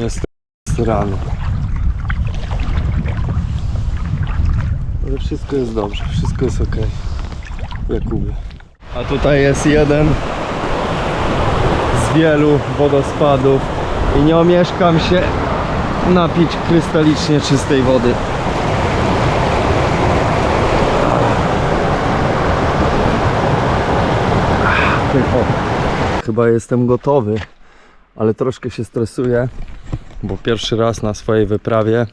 Jest rano. Ale wszystko jest dobrze, wszystko jest ok. Jakubie. A tutaj jest jeden z wielu wodospadów i nie omieszkam się napić krystalicznie czystej wody. Chyba jestem gotowy, ale troszkę się stresuję, bo pierwszy raz na swojej wyprawie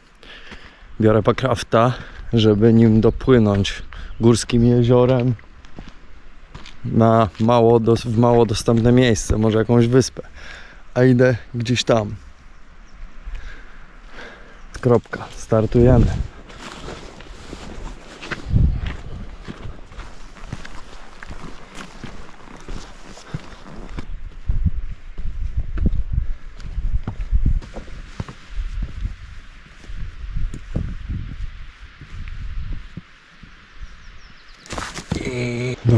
biorę pakrafta, żeby nim dopłynąć górskim jeziorem na mało w mało dostępne miejsce, może jakąś wyspę. A idę gdzieś tam. Kropka, startujemy.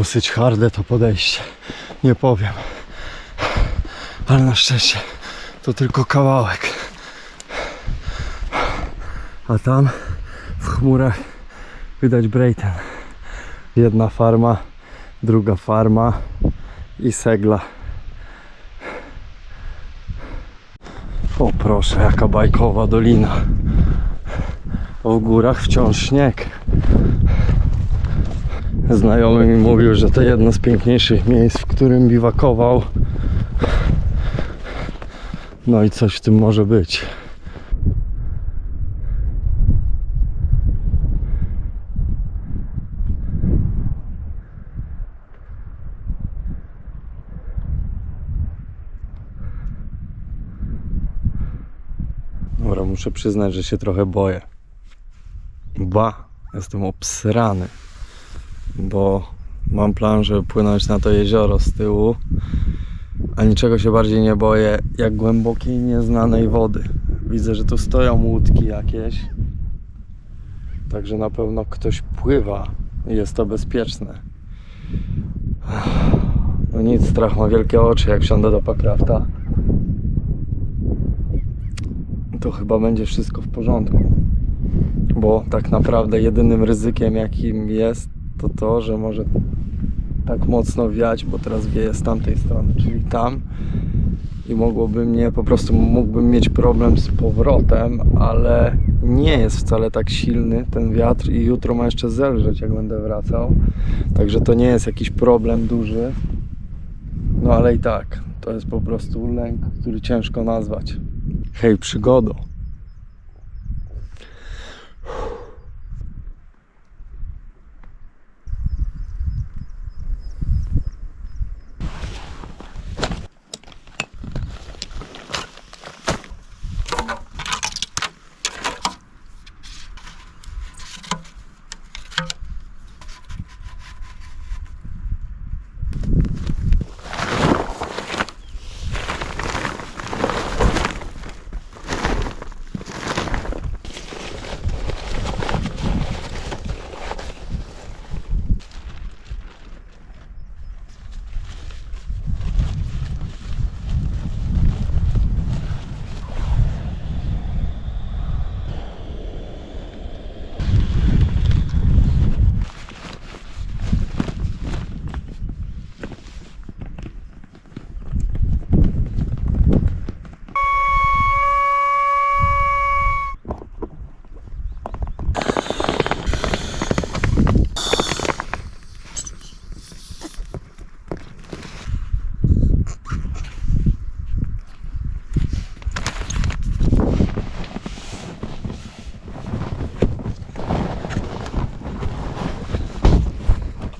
Dosyć harde to podejście, nie powiem. Ale na szczęście to tylko kawałek. A tam w chmurach widać Brayton. Jedna farma, druga farma i segla. O proszę, jaka bajkowa dolina. W górach wciąż śnieg. Znajomy mi mówił, że to jedno z piękniejszych miejsc, w którym biwakował. No i coś w tym może być. Dobra, muszę przyznać, że się trochę boję. Ba, jestem obsrany bo mam plan, żeby płynąć na to jezioro z tyłu, a niczego się bardziej nie boję jak głębokiej, nieznanej wody. Widzę, że tu stoją łódki jakieś, także na pewno ktoś pływa i jest to bezpieczne. No nic, strach ma wielkie oczy, jak wsiądę do Pakrafta. To chyba będzie wszystko w porządku. Bo tak naprawdę jedynym ryzykiem jakim jest to to, że może tak mocno wiać, bo teraz wieje z tamtej strony, czyli tam i mogłoby mnie, po prostu mógłbym mieć problem z powrotem, ale nie jest wcale tak silny ten wiatr i jutro ma jeszcze zelżeć, jak będę wracał. Także to nie jest jakiś problem duży. No ale i tak, to jest po prostu lęk, który ciężko nazwać. Hej, przygodo.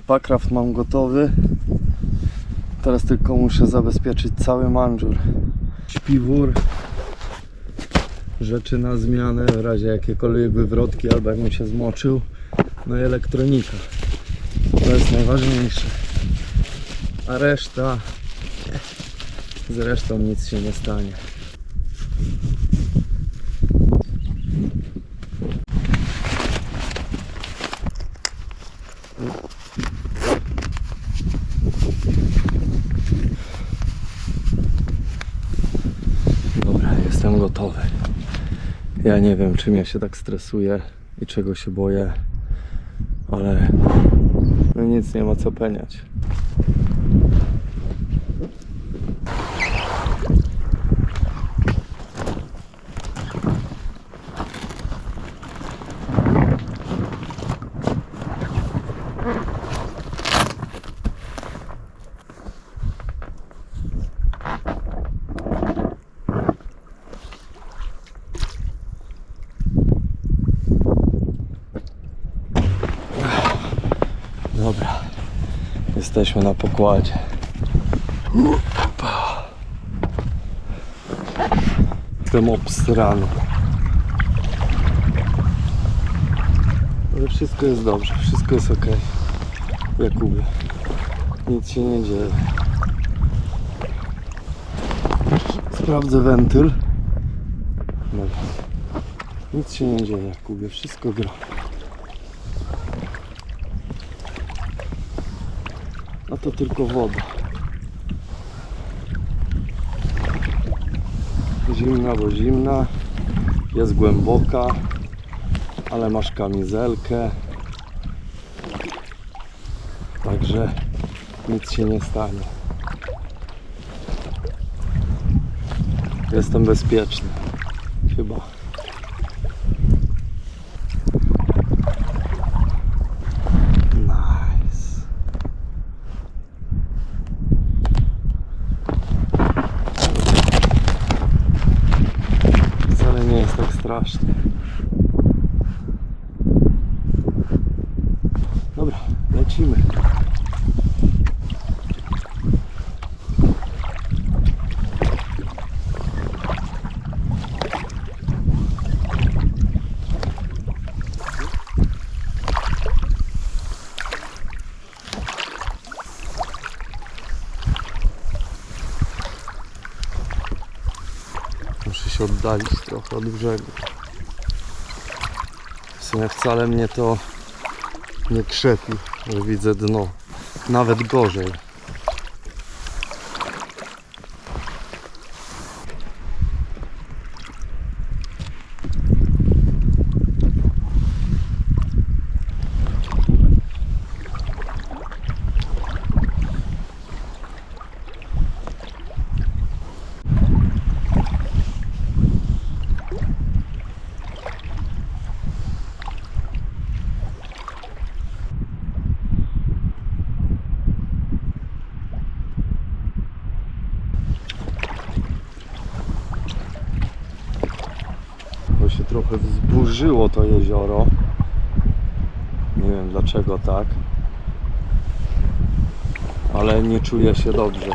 Pakraft mam gotowy. Teraz tylko muszę zabezpieczyć cały manżur. Śpiwór. Rzeczy na zmianę w razie jakiekolwiek wywrotki albo jakbym się zmoczył. No i elektronika. To jest najważniejsze. A reszta... Z resztą nic się nie stanie. Dobra, jest jestem gotowy. Ja nie wiem, czym ja się tak stresuję i czego się boję, ale no nic nie ma co peniać. Dobra, jesteśmy na pokładzie. Upa. Jestem obsrany. Ale wszystko jest dobrze, wszystko jest ok. Jakubie, nic się nie dzieje. Sprawdzę wentyl. Dobra. Nic się nie dzieje, Jakubie, wszystko gra. To tylko woda. Zimna, bo zimna. Jest głęboka, ale masz kamizelkę. Także nic się nie stanie. Jestem bezpieczny. Chyba. Nice. Wcale nie jest tak strasznie. Dobra, lecimy. Muszę się oddalić trochę od brzegu. W sumie wcale mnie to nie krzepi, że widzę dno. Nawet gorzej. Bo się trochę to jezioro. Nie wiem dlaczego tak. Ale nie czuję się dobrze.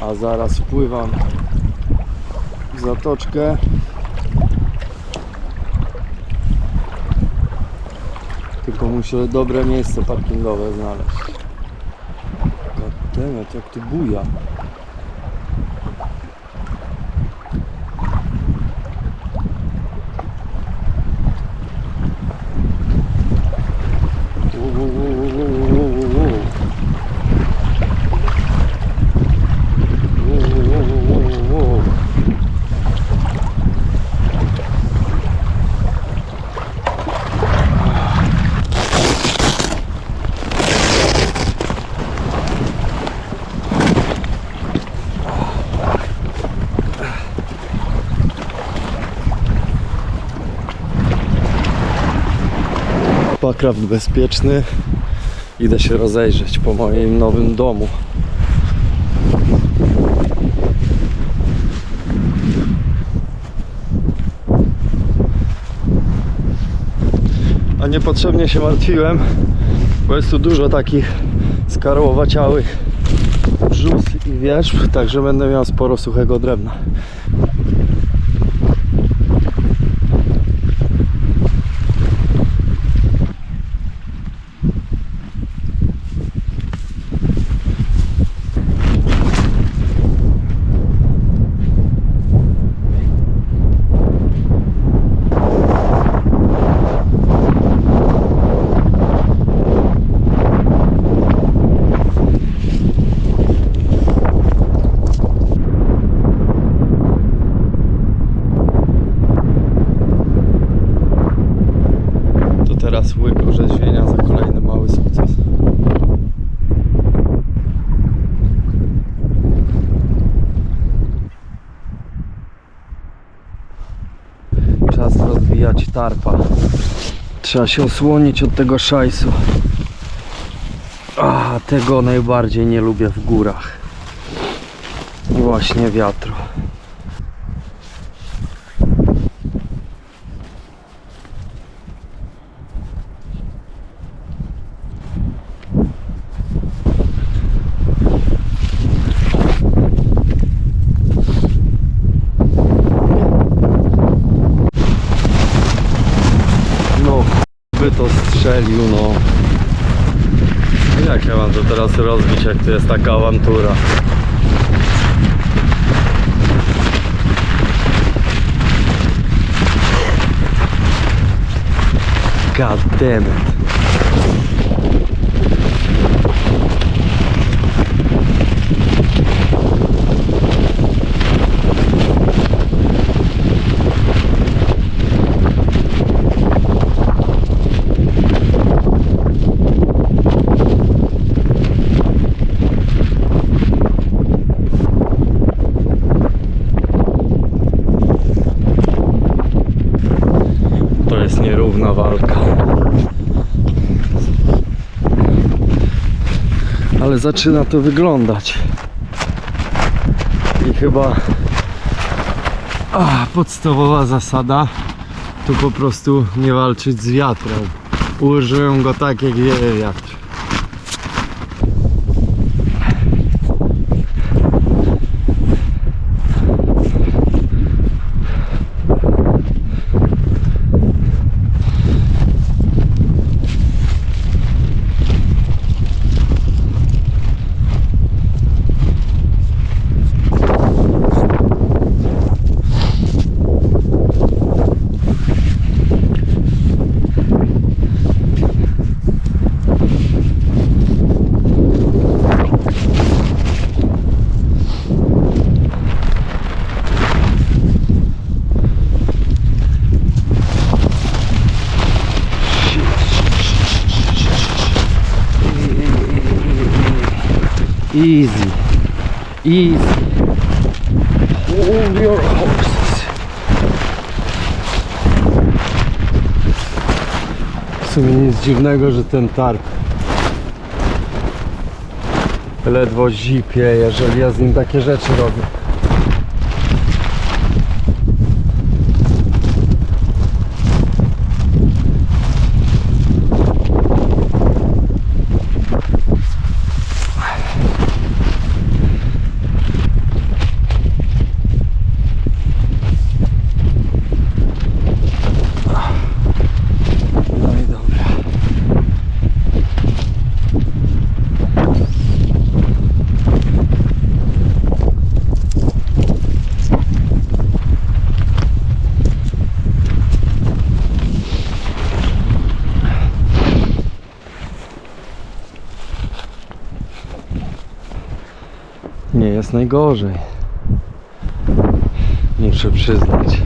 A zaraz wpływam w zatoczkę. Tylko muszę dobre miejsce parkingowe znaleźć. Goddammit, jak tu buja. Pakraft bezpieczny. Idę się rozejrzeć po moim nowym domu. A niepotrzebnie się martwiłem, bo jest tu dużo takich skarłowaciałych brzus i wierzb, także będę miał sporo suchego drewna. Trzeba się osłonić od tego szajsu. A, tego najbardziej nie lubię w górach. Właśnie wiatru. No, by to strzelił, no. Jak ja mam to teraz rozbić, jak to jest taka awantura? God damn it. To nierówna walka. Ale zaczyna to wyglądać. I chyba podstawowa zasada to po prostu nie walczyć z wiatrem. Użyłem go tak jak wieje wiatr. Easy. Easy. Hold your horses. W sumie nic dziwnego, że ten targ ledwo zipie, jeżeli ja z nim takie rzeczy robię. No i dobra. Nie jest najgorzej. Muszę przyznać.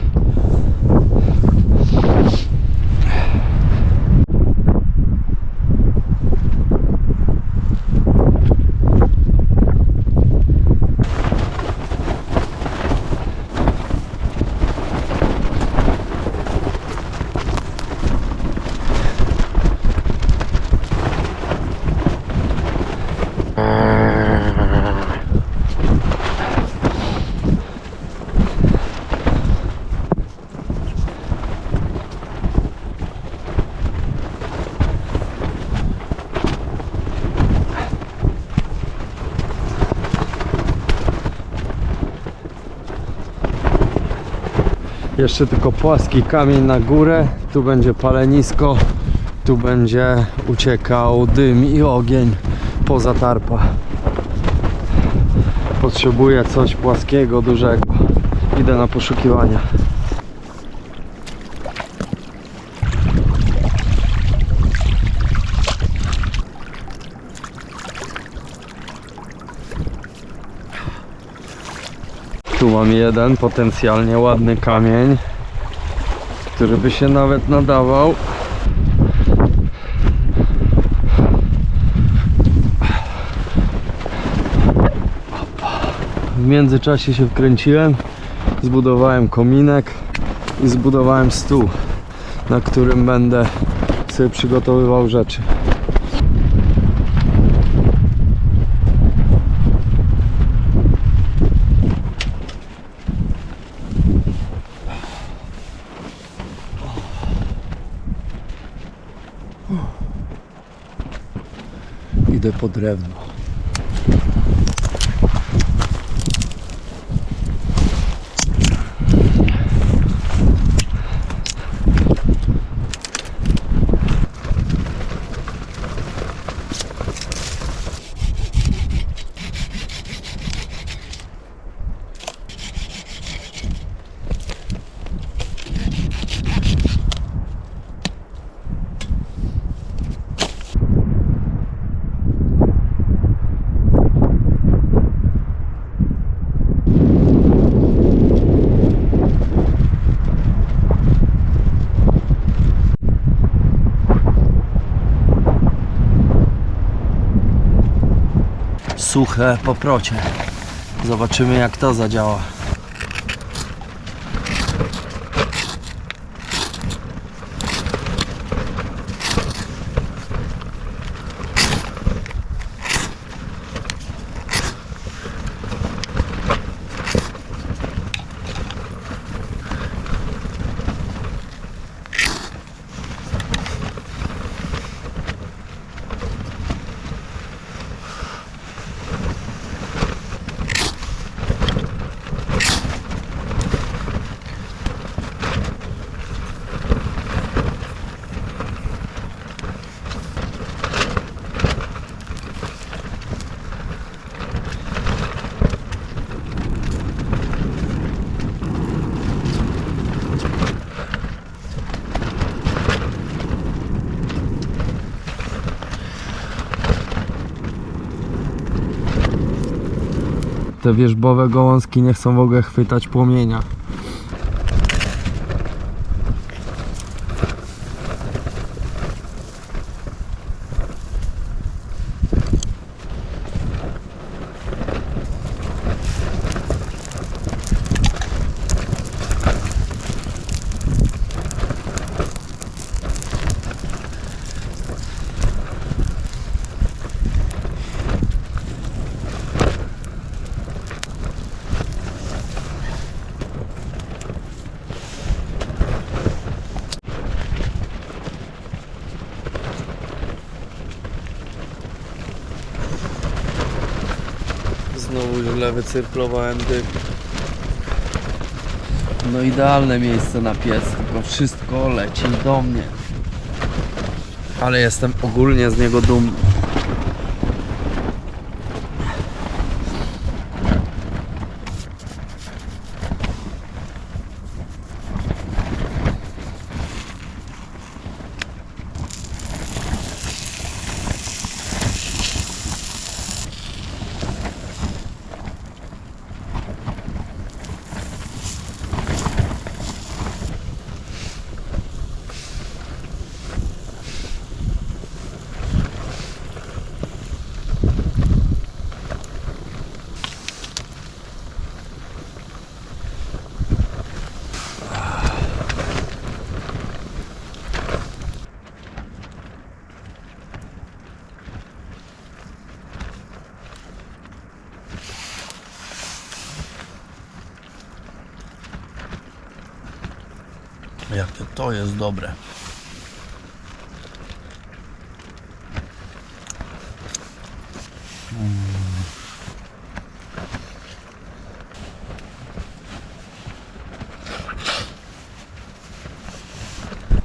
Jeszcze tylko płaski kamień na górę. Tu będzie palenisko. Tu będzie uciekał dym i ogień poza tarpa. Potrzebuję coś płaskiego, dużego. Idę na poszukiwania. mam jeden potencjalnie ładny kamień, który by się nawet nadawał. W międzyczasie się wkręciłem, zbudowałem kominek i zbudowałem stół, na którym będę sobie przygotowywał rzeczy. Po drewno. Po procie. Zobaczymy jak to zadziała. Te wierzbowe gołązki nie chcą w ogóle chwytać płomienia. Znowu źle wycyrklowałem dym. No idealne miejsce na piec, tylko wszystko leci do mnie. Ale jestem ogólnie z niego dumny. To jest dobre.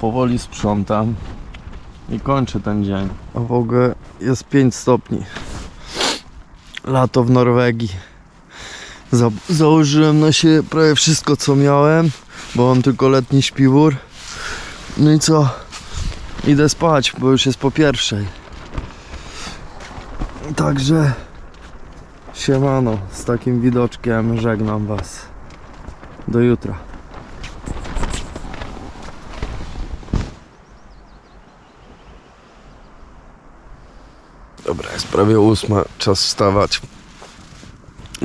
Powoli sprzątam i kończę ten dzień. A w ogóle jest 5 stopni. Lato w Norwegii. Za założyłem na siebie prawie wszystko co miałem, bo mam tylko letni śpiwór. No i co? Idę spać, bo już jest po pierwszej. Także siemano, z takim widoczkiem żegnam was. Do jutra. Dobra, jest prawie ósma, czas wstawać.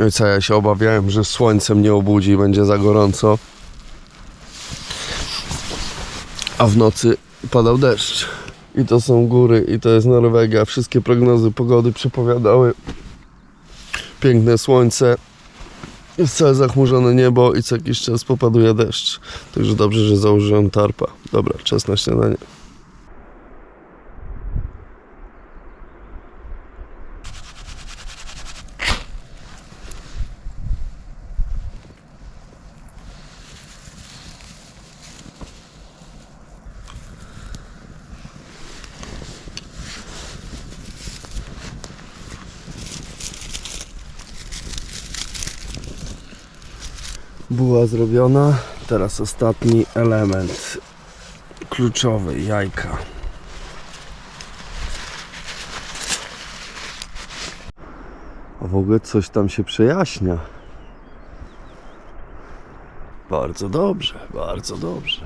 Ojca, ja się obawiałem, że słońce mnie obudzi i będzie za gorąco. A w nocy padał deszcz. I to są góry, i to jest Norwegia. Wszystkie prognozy pogody przepowiadały piękne słońce, jest całe zachmurzone niebo i co jakiś czas popaduje deszcz. Także dobrze, że założyłem tarpa. Dobra, czas na śniadanie. Była zrobiona. Teraz ostatni element kluczowy jajka. A w ogóle coś tam się przejaśnia. Bardzo dobrze, bardzo dobrze.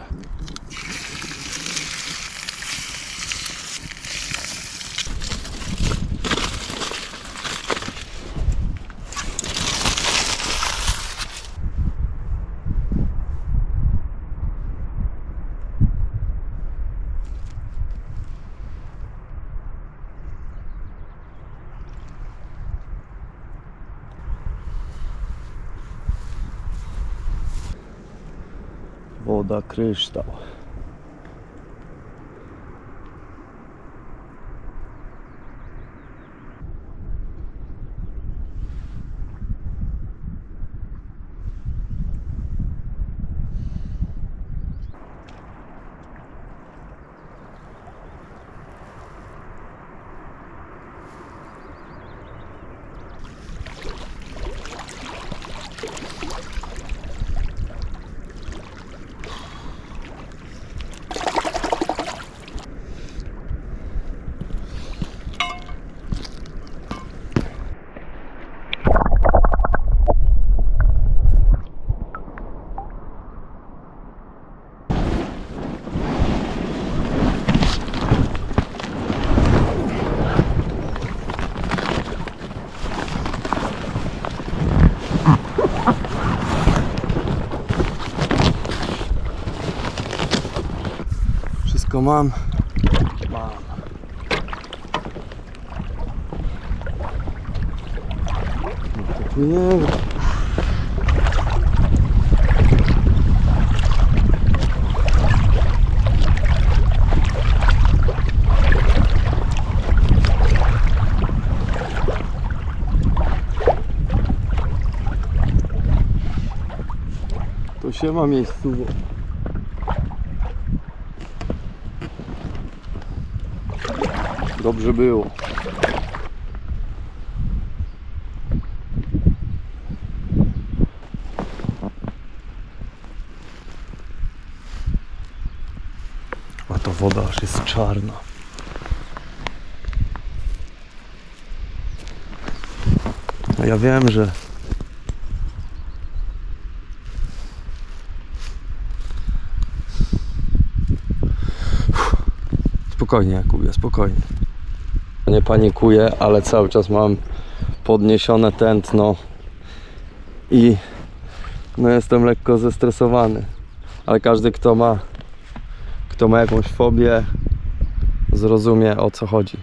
Woda kryształ. Wszystko mam. Mam. No to się ma miejscu. Dobrze było. A to woda aż jest czarna. Ja wiem, że Spokojnie, Jakubie, spokojnie. Nie panikuję, ale cały czas mam podniesione tętno i no jestem lekko zestresowany. Ale każdy, kto ma, kto ma jakąś fobię, zrozumie o co chodzi.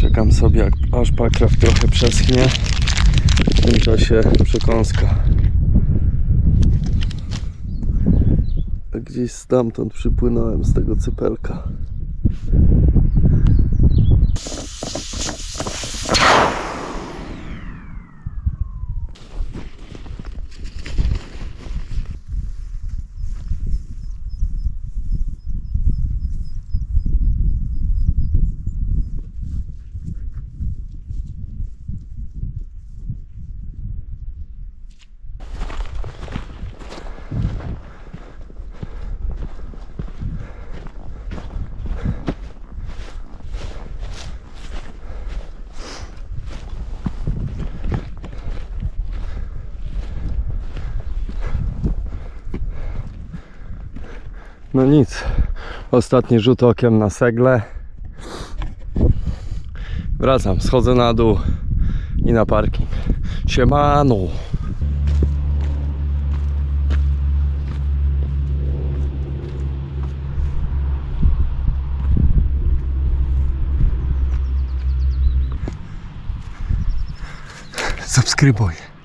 Czekam sobie, jak aż pakraw trochę przeschnie. W tym czasie przekąska. Gdzie gdzieś stamtąd przypłynąłem z tego cypelka. No nic. Ostatni rzut okiem na segle. Wracam, schodzę na dół i na parking. Siemano. Subskrybuj.